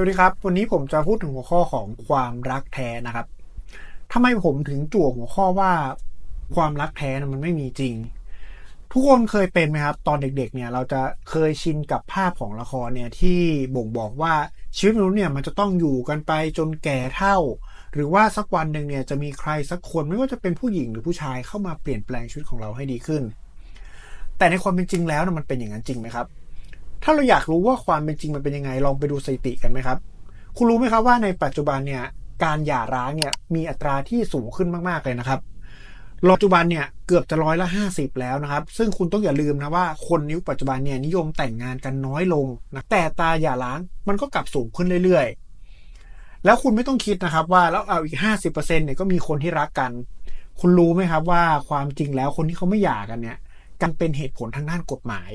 วัสดีครับ วันนี้ผมจะพูดถึงหัวข้อของความรักแท้นะครับทำไมผมถึงจั่วหัวข้อว่าความรักแท้นะมันไม่มีจริง ทุกคนเคยเป็นไหมครับ ตอนเด็กๆ เนี่ยเราจะเคยชินกับภาพของละครเนี่ยที่บ่งบอกว่าชีวิตมนุษย์เนี่ยมันจะต้องอยู่กันไปจนแก่เท่า หรือว่าสักวันหนึ่งเนี่ยจะมีใครสักคนไม่ว่าจะเป็นผู้หญิงหรือผู้ชายเข้ามาเปลี่ยนแปลงชีวิตของเราให้ดีขึ้น แต่ในความเป็นจริงแล้วนะมันเป็นอย่างนั้นจริงไหมครับ ถ้าเราอยากรู้ว่าความเป็นจริงมันเป็นยังไง ลองไปดูสถิติกันไหมครับ คุณรู้ไหมครับว่าในปัจจุบันเนี่ยการหย่าร้างเนี่ยมีอัตราที่สูงขึ้นมากๆเลยนะครับปัจจุบันเนี่ยเกือบจะร้อยละห้าสิบแล้วนะครับ ซึ่งคุณต้องอย่าลืมนะว่าคนยุคปัจจุบันเนี่ยนิยมแต่งงานกันน้อยลงนะแต่ตาหย่าร้างมันก็กลับสูงขึ้นเรื่อยๆ แล้วคุณไม่ต้องคิดนะครับว่าแล้วเอาอีกห้าสิบเปอร์เซ็นเนี่ยก็มีคนที่รักกัน คุณรู้ไหมครับว่าความจริงแล้วคนที่เขาไม่หย่ากันเนี่ยกันเป็นเหตุผลทางด้านกฎหมาย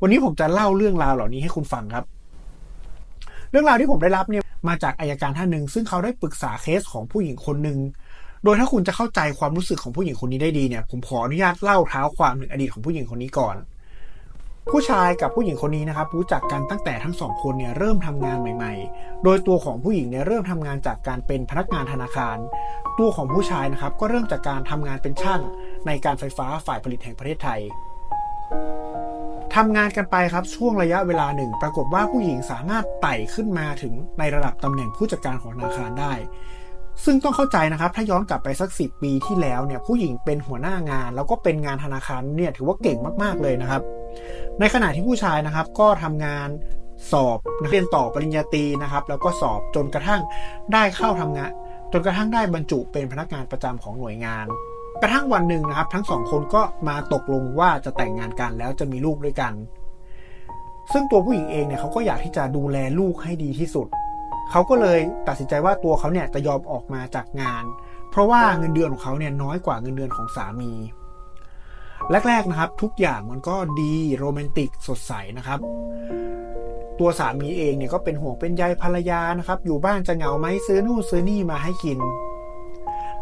วันนี้ผมจะเล่าเรื่องราวเหล่านี้ให้คุณฟังครับ เรื่องราวที่ผมได้รับเนี่ยมาจากอายการท่านหนึ่งซึ่งเขาได้ปรึกษาเคสของผู้หญิงคนหนึ่งโดยถ้าคุณจะเข้าใจความรู้สึกของผู้หญิงคนนี้ได้ดีเนี่ย ผมขออนุญาตเล่าเท้าความถึงอดีตของผู้หญิงคนนี้ก่อน ผู้ชายกับผู้หญิงคนนี้นะครับ รู้จักกันตั้งแต่ทั้งสองคนเนี่ยเริ่มทำงานใหม่ ๆ โดยตัวของผู้หญิงเนี่ยเริ่มทำงานจากการเป็นพนักงานธนาคาร ตัวของผู้ชายนะครับก็เริ่มจากการทำงานเป็นช่างในการไฟฟ้าฝ่ายผลิตแห่งประเทศไทย ทำงานกันไปครับช่วงระยะเวลาหนึ่ง ปรากฏว่าผู้หญิงสามารถไต่ขึ้นมาถึงในระดับตำแหน่งผู้จัดการของธนาคารได้ ซึ่งต้องเข้าใจนะครับ ถ้าย้อนกลับไปสักสิปีที่แล้วเนี่ยผู้หญิงเป็นหัวหน้างาน แล้วก็เป็นงานธนาคารเนี่ยถือว่าเก่งมากๆเลยนะครับ ในขณะที่ผู้ชายนะครับก็ทำงานสอบเรียนต่อปริญญาตรีนะครับ แล้วก็สอบจนกระทั่งได้เข้าทำงาน จนกระทั่งได้บรรจุเป็นพนักงานประจำของหน่วยงาน กระทั่งวันหนึ่งนะครับ ทั้งสองคนก็มาตกลงว่าจะแต่งงานกันแล้วจะมีลูกด้วยกัน ซึ่งตัวผู้หญิงเองเนี่ยเขาก็อยากที่จะดูแลลูกให้ดีที่สุด เขาก็เลยตัดสินใจว่าตัวเขาเนี่ยจะยอมออกมาจากงาน เพราะว่าเงินเดือนของเขาเนี่ยน้อยกว่าเงินเดือนของสามีแรกๆนะครับ ทุกอย่างมันก็ดีโรแมนติกสดใสนะครับ ตัวสามีเองเนี่ยก็เป็นห่วงเป็นใยภรรยานะครับ อยู่บ้านจะเหงาไหมซื้อนู่นซื้อนี่มาให้กิน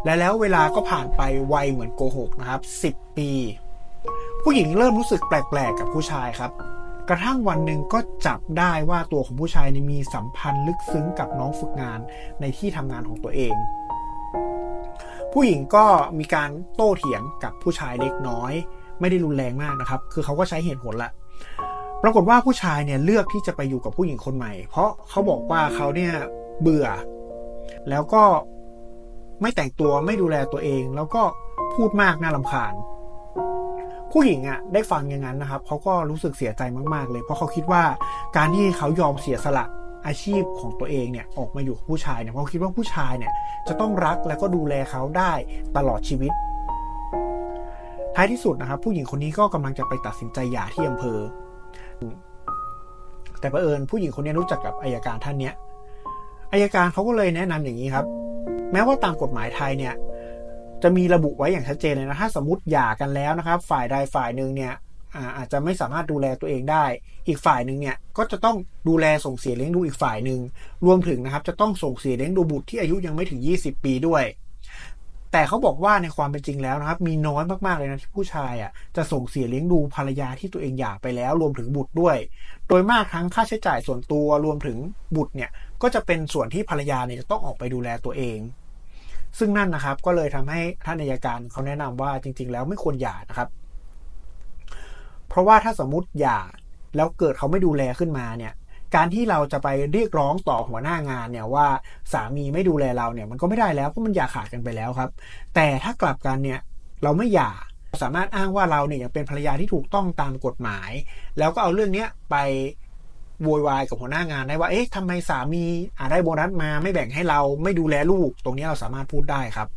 และแล้วเวลาก็ผ่านไปไวเหมือนโกหกนะครับ 10 ปี ผู้หญิงเริ่มรู้สึกแปลกๆกับผู้ชายครับ กระทั่งวันหนึ่งก็จับได้ว่าตัวของผู้ชายมีสัมพันธ์ลึกซึ้งกับน้องฝึกงานในที่ทำงานของตัวเอง ผู้หญิงก็มีการโต้เถียงกับผู้ชายเล็กน้อย ไม่ได้รุนแรงมากนะครับ คือเขาก็ใช้เหตุผลละปรากฏว่าผู้ชายเนี่ยเลือกที่จะไปอยู่กับผู้หญิงคนใหม่ เพราะเขาบอกว่าเขาเนี่ยเบื่อ แล้วก็ ไม่แต่งตัวไม่ดูแลตัวเอง แล้วก็พูดมากน่าลำคาญ ผู้หญิงอะได้ฟังอย่างนั้นนะครับเขาก็รู้สึกเสียใจมากๆเลย เพราะเขาคิดว่าการที่เขายอมเสียสละอาชีพของตัวเองเนี่ยออกมาอยู่กับผู้ชายเนี่ยเพราคิดว่าผู้ชายเนี่ยจะต้องรักแล้วก็ดูแลเขาได้ตลอดชีวิต ท้ายที่สุดนะครับ ผู้หญิงคนนี้ก็กำลังจะไปตัดสินใจหย่าที่อำเภอ แต่เผอิญผู้หญิงคนนี้รู้จักกับอายการท่านเนี้ยอายการเขาก็เลยแนะนำอย่างนี้ครับ แม้ว่าตามกฎหมายไทยเนี่ยจะมีระบุไว้อย่างชัดเจนเลยนะถ้าสมมติหย่ากันแล้วนะครับ ฝ่ายใดฝ่ายหนึ่งเนี่ยอาจจะไม่สามารถดูแลตัวเองได้ อีกฝ่ายหนึ่งเนี่ยก็จะต้องดูแลส่งเสียเลี้ยงดูอีกฝ่ายหนึ่งรวมถึงนะครับ จะต้องส่งเสียเลี้ยงดูบุตรที่อายุยังไม่ถึง 20 ปีด้วย แต่เขาบอกว่าในความเป็นจริงแล้วนะครับ มีน้อยมากๆเลยนะที่ผู้ชายอะจะส่งเสียเลี้ยงดูภรรยาที่ตัวเองหย่าไปแล้ว รวมถึงบุตรด้วย โดยมากทั้งค่าใช้จ่ายส่วนตัวรวมถึงบุตรเนี่ยก็จะเป็นส่วนที่ภรรยาเนี่ยจะต้องออกไปดูแลตัวเอง ซึ่งนั่นนะครับก็เลยทำให้ท่านอัยการเขาแนะนำว่าจริง ๆ แล้วไม่ควรหย่านะครับ เพราะว่าถ้าสมมติหย่าแล้วเกิดเขาไม่ดูแลขึ้นมาเนี่ยการที่เราจะไปเรียกร้องต่อหัวหน้างานเนี่ยว่าสามีไม่ดูแลเราเนี่ยมันก็ไม่ได้แล้วเพราะมันหย่าขาดกันไปแล้วครับ แต่ถ้ากลับกันเนี่ยเราไม่หย่าสามารถอ้างว่าเราเนี่ยยังเป็นภรรยาที่ถูกต้องตามกฎหมาย แล้วก็เอาเรื่องเนี้ยไป โวยวายกับหัวหน้างานได้ว่า เอ๊ะทำไมสามีอาได้โบนัสมาไม่แบ่งให้เราไม่ดูแลลูก ตรงนี้เราสามารถพูดได้ครับ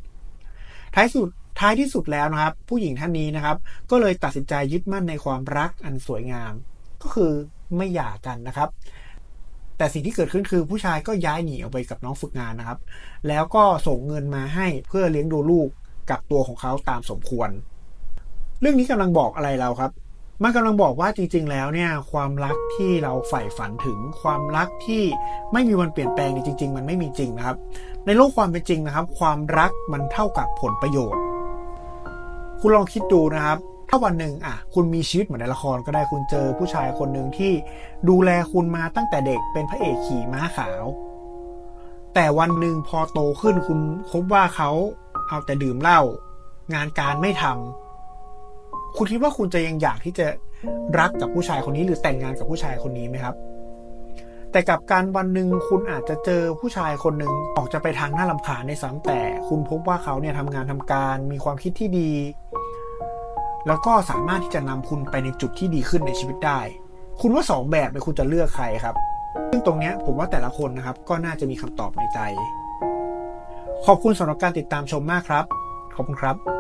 ท้ายสุดท้ายที่สุดแล้วนะครับ ผู้หญิงท่านนี้นะครับ ก็เลยตัดสินใจยึดมั่นในความรักอันสวยงาม ก็คือไม่หย่ากันนะครับ แต่สิ่งที่เกิดขึ้นคือผู้ชายก็ย้ายหนีออกไปกับน้องฝึกงานนะครับ แล้วก็ส่งเงินมาให้เพื่อเลี้ยงดูลูกกับตัวของเขาตามสมควร เรื่องนี้กำลังบอกอะไรเราครับ มันกำลังบอกว่าจริง ๆ แล้วเนี่ยความรักที่เราใฝ่ฝันถึงความรักที่ไม่มีวันเปลี่ยนแปลงจริง ๆ มันไม่มีจริงนะครับ ในโลกความเป็นจริงนะครับ ความรักมันเท่ากับผลประโยชน์ คุณลองคิดดูนะครับถ้าาวันหนึ่งอะคุณมีชีวิตเหมือนในละครก็ได้คุณเจอผู้ชายคนหนึ่งที่ดูแลคุณมาตั้งแต่เด็กเป็นพระเอกขี่ม้าขาว แต่วันหนึ่งพอโตขึ้นคุณพบว่าเขาเอาแต่ดื่มเหล้างานการไม่ทำ คุณคิดว่าคุณจะยังอยากที่จะรักกับผู้ชายคนนี้ หรือแต่งงานกับผู้ชายคนนี้ไหมครับ แต่กับการวันหนึ่งคุณอาจจะเจอผู้ชายคนหนึ่งออกจะไปทางหน้าลำคาญในซ้ำแต่ คุณพบว่าเขาเนี่ยทำงานทำการมีความคิดที่ดี แล้วก็สามารถที่จะนำคุณไปในจุดที่ดีขึ้นในชีวิตได้ คุณว่าสองแบบเนี่ยคุณจะเลือกใครครับ ซึ่งตรงเนี้ยผมว่าแต่ละคนนะครับ ก็น่าจะมีคำตอบในใจ ขอบคุณสำหรับการติดตามชมมากครับ ขอบคุณครับ